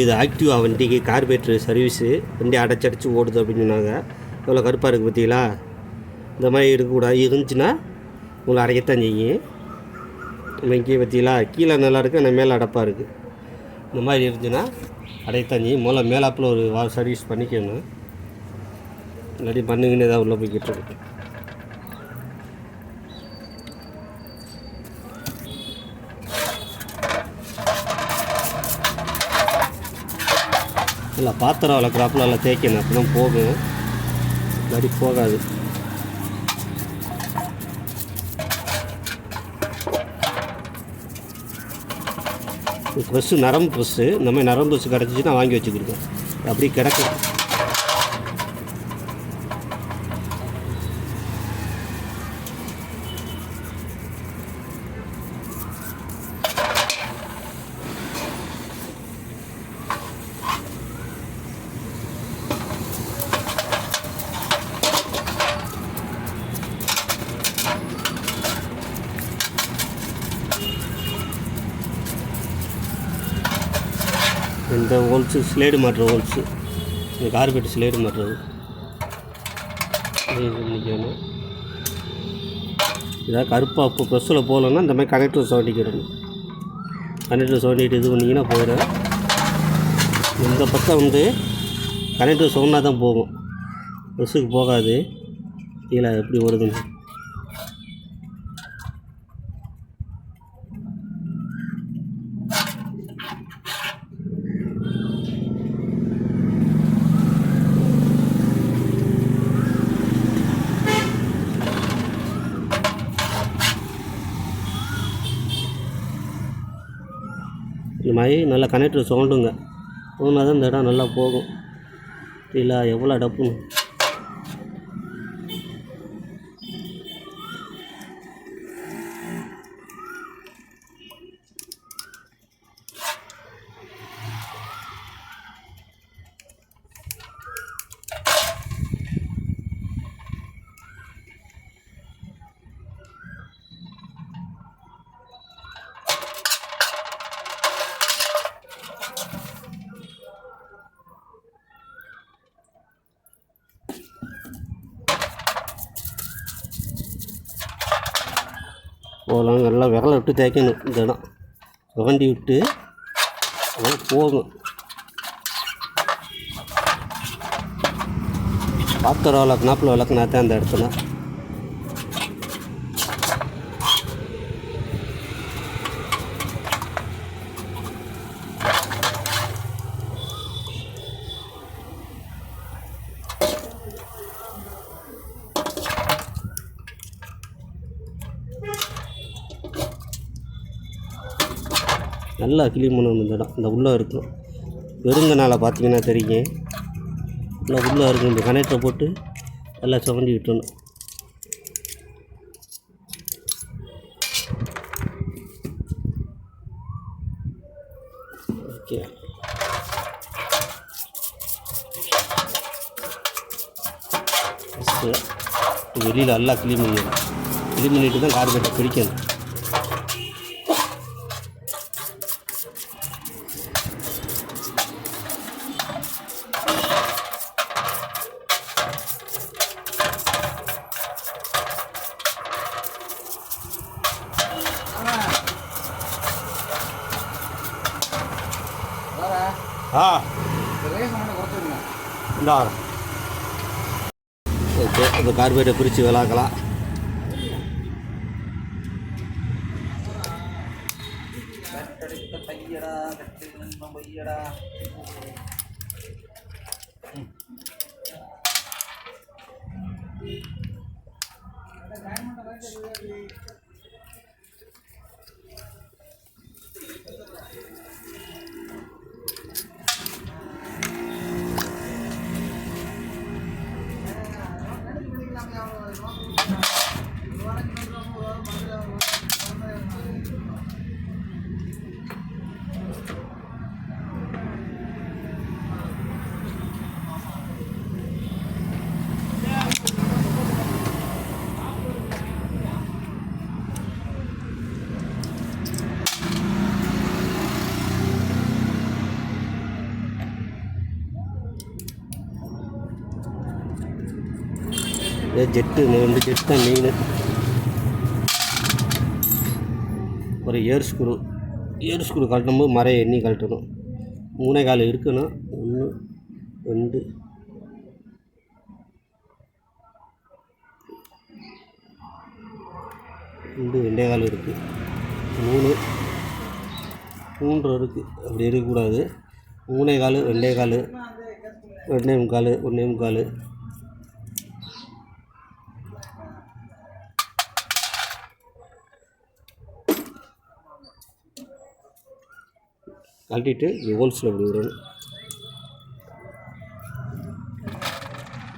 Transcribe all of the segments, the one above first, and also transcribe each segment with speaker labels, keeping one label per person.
Speaker 1: இது ஆக்டிவா வண்டிக்கு carburettor service வண்டி அடைச்சடிச்சு ஓடுது அப்படின்னு சொன்னாங்க. எவ்வளோ கருப்பாக இருக்குது பார்த்தீங்களா? இந்த மாதிரி இருக்கக்கூடாது. இருந்துச்சுன்னா உங்களை அடையத்தான் செய்யும். நம்ம இங்கே பார்த்தீங்களா? கீழே நல்லா இருக்குது ஆனால் மேலே அடப்பாக இருக்குது இந்த மாதிரி இருந்துச்சுன்னா அடையத்தான் செய்யும். முதல்ல மேலாப்பில் ஒரு சர்வீஸ் பண்ணிக்கணும். இல்லாட்டி பண்ணுங்கன்னு ஏதாவது உள்ளே போய்கிட்டு இருக்கு. இல்லை பாத்திரம் வளர்க்குறாப்புல நல்லா தேய்க்கணும் அப்போ தான் போகும். மாதிரி போகாது. ட்ரெஸ்ஸு நரம்பு ட்ரெஸ்ஸு இந்த மாதிரி நரம்பு ப்ரெஸ்ஸு கிடச்சிச்சின்னா வாங்கி வச்சுக்கிருக்கேன் அப்படி கிடக்கும் இந்த ஹோல்ஸு ஸ்லேடு மாட்டுற ஹோல்ஸு இந்த கார்பெட் ஸ்லேடு மாட்டுறது. பண்ணிக்கணும் இதாக கருப்பாக இப்போ ப்ரெஸ்ஸில் போகலன்னா இந்த மாதிரி கனெக்டர் சவண்டிக்கிடணும். கனெக்டர் சவுண்டிட்டு இது பண்ணிங்கன்னா போயிடும். இந்த பக்கம் வந்து கனெக்டர் சவுண்டாக தான் போகும். ப்ரெஸ்ஸுக்கு போகாது. கீழே எப்படி வருதுன்னு இந்த மாதிரி நல்லா கனெக்டர் சவுண்டுங்க போனால் தான் இந்த இடம் நல்லா போகும். இல்லை எவ்வளோ டப்புன்னு போகலாம். நல்லா விரல விட்டு தேய்க்கணும். இந்த இடம். சுகண்டி விட்டு போகும் பாத்திரம் விளக்குனாப்பில் விளக்குனா தான் அந்த இடத்துல. நல்லா க்ளீன் பண்ணணும் இந்த இடம். இந்த உள்ளே இருக்கும். வெறுங்கனால் பார்த்தீங்கன்னா தெரியும். நல்லா உள்ளே இருக்கும். இந்த கனெக்டரை போட்டு நல்லா சுரண்டி விட்டணும் ஓகே. வெளியில் நல்லா க்ளீன் பண்ணிடணும் க்ளீன் பண்ணிட்டு தான் கார்பெட்டை பிடிக்கணும். ஆ இந்தா ஓகே இப்போ கார்பேட்டை பிரித்து விளாக்கலாம் Thank you. ஜெட்டு வந்து ரெண்டு ஜெட் தான் மெயின் ஒரு ஏர் ஸ்க்ரூ ஏர் ஸ்க்ரூ கழட்டும்போது மரம் எண்ணி கழட்டணும். மூணே கால் இருக்கணும் ஒன்று ரெண்டு. ரெண்டு ரெண்டே கால் இருக்குது மூணு. மூன்று இருக்குது அப்படி இருக்கக்கூடாது. மூணே கால் ரெண்டே கால் ரெண்டே முக்கால் ஒன்றே முக்கால். கழட்டிட்டு ஹோல்ஸில் இப்படி விடணும்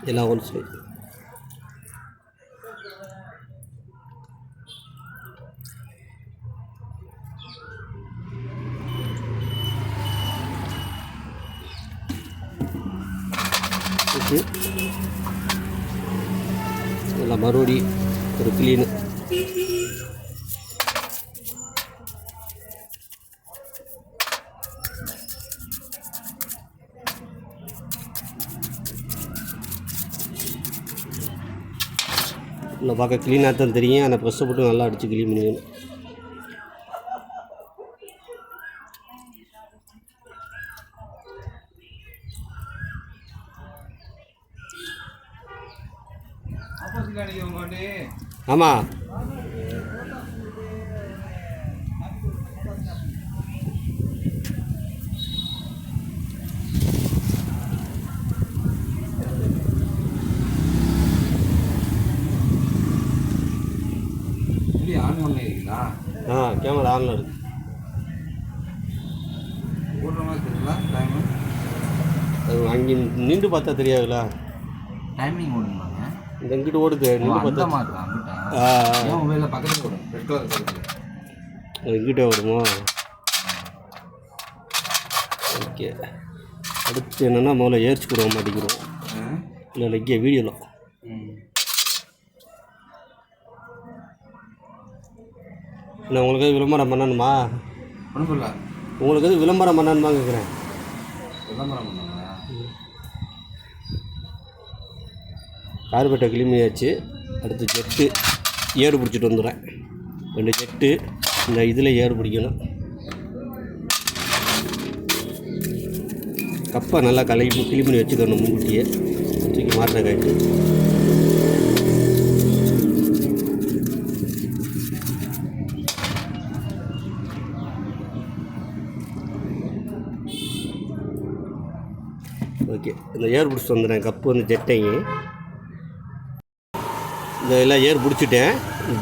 Speaker 1: எல்லா ஹோல்ஸ்லையும். நல்லா மறுபடி ஒரு க்ளீனு பார்க்க க்ளீனாக தான் தெரியும். அந்த ப்ரெஸ்ஸை போட்டு நல்லா அடித்து க்ளீன் பண்ணிக்கணும். ஆமாம் ஆ கேமரா ஆனில் இருக்கு.
Speaker 2: ஓடுற மாதிரி தெரியுங்களா? டைமு
Speaker 1: அது அங்கே நின்று பார்த்தா தெரியாதுல்ல?
Speaker 2: டைமிங் ஓடுங்களாங்க
Speaker 1: இந்த இங்கிட்டு ஓடுது நின்று பார்த்தா ஆ
Speaker 2: மொபைலில் பக்கத்தில் ஓடும்? ரெட் கலர்
Speaker 1: அது இங்கிட்டே ஓகே. அடுத்து என்னென்னா முதல்ல ஏர்ச்சி கொடுக்க மாட்டேங்கிறோம் இல்லை இல்லை இங்கே வீடியோவில் இல்லை உங்களுக்கு விளம்பரம் பண்ணணுமா?
Speaker 2: இல்லை
Speaker 1: உங்களுக்கு எதுவும் விளம்பரம் பண்ணணுமா கேட்குறேன்.
Speaker 2: விளம்பரம் பண்ணுங்க
Speaker 1: கார்பெட்டை கிளிமியாச்சு அடுத்து ஜெட்டு. ஏறு பிடிச்சிட்டு வந்துடுறேன். ரெண்டு ஜெட்டு. இந்த இதில் ஏறு பிடிக்கணும். கப்பை நல்லா கலக்கி கிளி பண்ணி வச்சுக்கணும் முன்கூட்டியே. தூக்கி மாட்டுற காய்ட்டு ஓகே. இந்த ஏர் பிடிச்சிட்டு வந்துடுறேன் கப்பு வந்து ஜெட்டைங்க இந்த எல்லாம் ஏர் பிடிச்சிட்டேன்.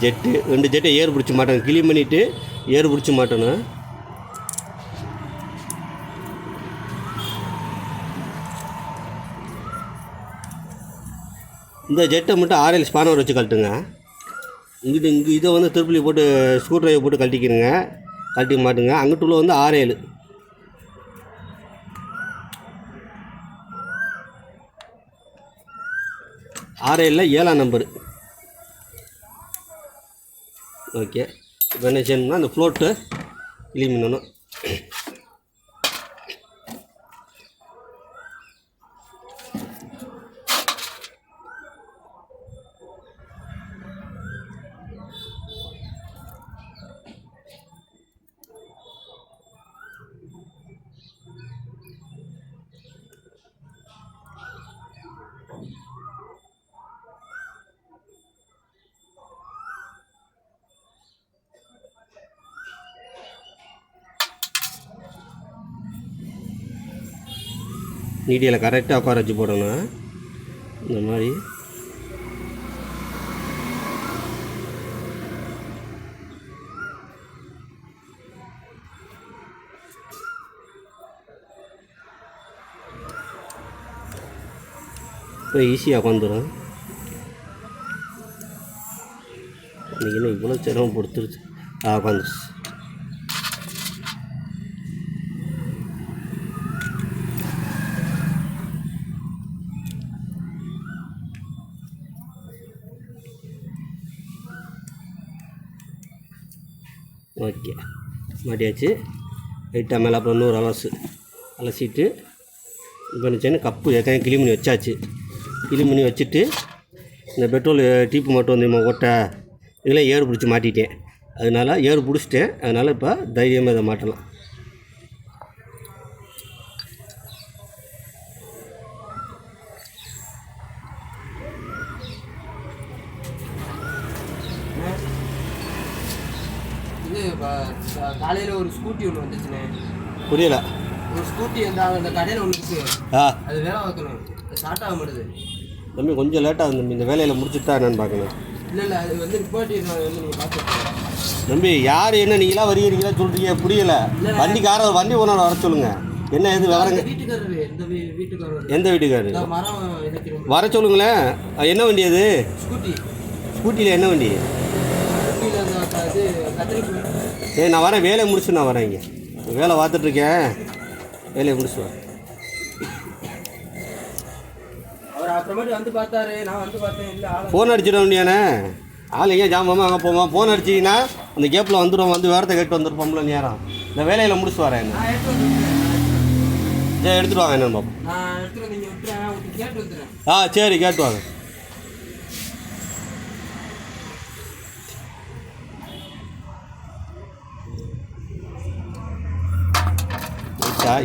Speaker 1: ஜெட்டு ரெண்டு ஜெட்டை ஏர் பிடிச்சி மாட்டேன். கிளீன் பண்ணிவிட்டு ஏர் பிடிச்சி மாட்டணும் இந்த ஜெட்டை மட்டும் ஆர்எல் ஸ்பானர் வச்சு கழட்டுங்க. இங்கிட்டு இங்கே இதை வந்து திருப்பலி போட்டு ஸ்க்ரூ ட்ரைவர் போட்டு கழட்டிக்கிறங்க கழட்டி மாட்டுங்க. அங்கிட்டு உள்ள வந்து ஆர்ஏழு ஆர்ஏழில் ஏழாம் நம்பர் ஓகே இப்போ என்ன செய்யணும்னா அந்த ஃப்ளோட்டு கிளீன் பண்ணணும். நீடியில் கரெக்டாக உட்கார வச்சு போடணும். இந்த மாதிரி. இப்போ ஈஸியாக உட்காந்துரும். இன்றைக்கி என்ன இவ்வளோ சிரமம் கொடுத்துருச்சு. ஆ உட்காந்துருச்சு ஓகே மாட்டியாச்சு லைட்டாக மேலே அப்புறம் நூறு அலசு. அலசிட்டு இப்போ நினச்சேன்னு கப்பு ஏற்கனவே கிளி பண்ணி வச்சாச்சு. கிளி பண்ணி வச்சுட்டு இந்த பெட்ரோல் டீப்பு மட்டும் வந்து ஓட்ட இதில் ஏறு பிடிச்சி மாட்டிட்டேன். அதனால ஏறு பிடிச்சிட்டேன். அதனால் இப்போ தைரியமாக இதை மாட்டலாம்.
Speaker 3: இது காலையில் ஒரு ஸ்கூட்டி ஒன்று வந்துச்சுண்ணே.
Speaker 1: புரியல.
Speaker 3: ஒரு ஸ்கூட்டி அந்த அந்த கடையில் ஒன்று இருக்கு.
Speaker 1: ஆ.
Speaker 3: அது வேலை பார்க்கணும் ஸ்டார்ட் ஆக மாட்டுது.
Speaker 1: தம்பி கொஞ்சம் லேட்டாக தம்பி இந்த வேலையில் முடிச்சுட்டு என்னன்னு பார்க்கணும்.
Speaker 3: இல்லை இல்லை அது வந்து ரிப்போர்ட் வந்து நீங்கள் பார்த்து
Speaker 1: தம்பி யார் என்ன நீங்களா வருகிறீங்களா சொல்கிறீங்க புரியல. வண்டிக்காரர் வண்டி ஓனர் வர சொல்லுங்க. என்ன எது விவரங்க?
Speaker 3: வீட்டுக்காரரு வீட்டுக்காரரு?
Speaker 1: எந்த வீட்டுக்காரு
Speaker 3: இந்த மரம் இணைக்கிறோம்
Speaker 1: வர சொல்லுங்களேன். என்ன வண்டி அது?
Speaker 3: ஸ்கூட்டி
Speaker 1: ஸ்கூட்டியில் என்ன வண்டி
Speaker 3: ஸ்கூட்டியில் அந்த க- இது கத்திரிப்பு
Speaker 1: ஏய் நான் வரேன். வேலையை முடிச்சு நான் வரேன் இங்கே. வேலை பார்த்துட்ருக்கேன். வேலையை முடிச்சு வரேன் ஃபோன் அடிச்சிட வேண்டியானே ஆள் எங்கேயா ஜாமாமா அங்கே போமா ஃபோன் அடிச்சிங்கன்னா அந்த கேப்பில் வந்துடும் வந்து வேறத்தை கேட்டு வந்துருப்போம்ல நேரம் இந்த வேலையில் முடிச்சு வரேன் சரி எடுத்துட்டு வாங்க என்னன்னு பார்ப்போம் ஆ சரி கேட்டு வாங்க.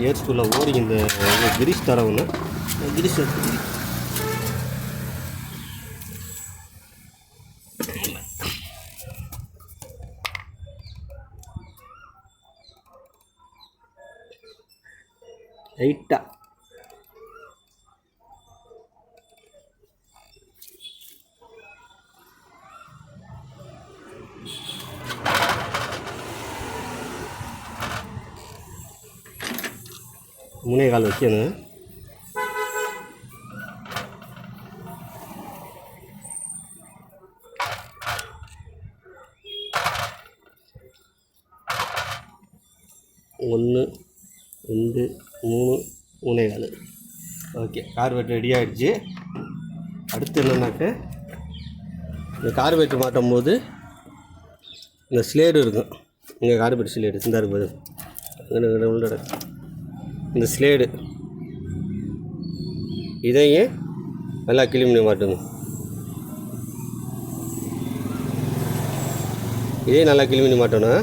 Speaker 1: ஏர் ஸ்கூலில் ஓடி இந்த இது கிரீஷ் தரவுன்னு கிரீஷ் எடுத்து லைட்டாக முனைய கால் வைக்கணும் ஒன்று ரெண்டு மூணு மூணே கால். ஓகே கார்பெட் ரெடி ஆகிடுச்சு அடுத்து என்னன்னாக்க இந்த கார்பெட் மாட்டும் போது இந்த ஸ்லேடு இருக்கும். இங்கே கார்பெட் ஸ்லேடு சிந்தா இருக்குது இங்கே உள்ள இந்த ஸ்லேடு. இதையும் நல்லா கிளிமினி மாட்டுங்க இதையும் நல்லா கிளிமினி மாட்டணும்.